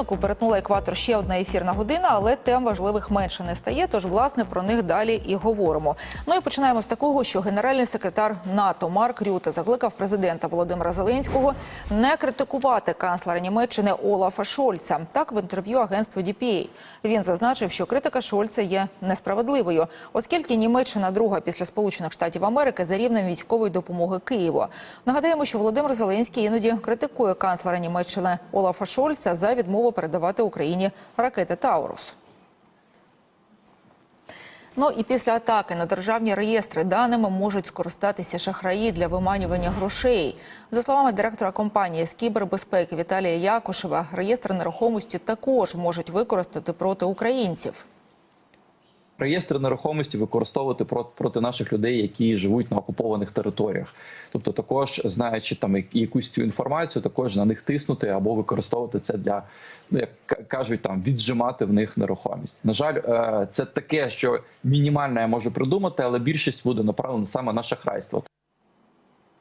годиннику перетнула екватор ще одна ефірна година, але тем важливих менше не стає. Тож, власне, про них далі і говоримо. Ну і починаємо з такого, що генеральний секретар НАТО Марк Рюте закликав президента Володимира Зеленського не критикувати канцлера Німеччини Олафа Шольца. Так в інтерв'ю агентству DPA. Він зазначив, що критика Шольца є несправедливою, оскільки Німеччина друга після Сполучених Штатів Америки за рівнем військової допомоги Києву. Нагадаємо, що Володимир Зеленський іноді критикує канцлера Німеччини Олафа Шольца за відмову передавати Україні ракети Таурус. Ну і після атаки на державні реєстри даними можуть скористатися шахраї для виманювання грошей. За словами директора компанії з кібербезпеки Віталія Якушева, реєстр нерухомості також можуть використати проти українців. Реєстри нерухомості використовувати проти, наших людей, які живуть на окупованих територіях. Тобто, також знаючи там якусь цю інформацію, також на них тиснути або використовувати це для ну як кажуть, там віджимати в них нерухомість. На жаль, е, це таке, що мінімально я можу придумати, але більшість буде направлена саме на шахрайство.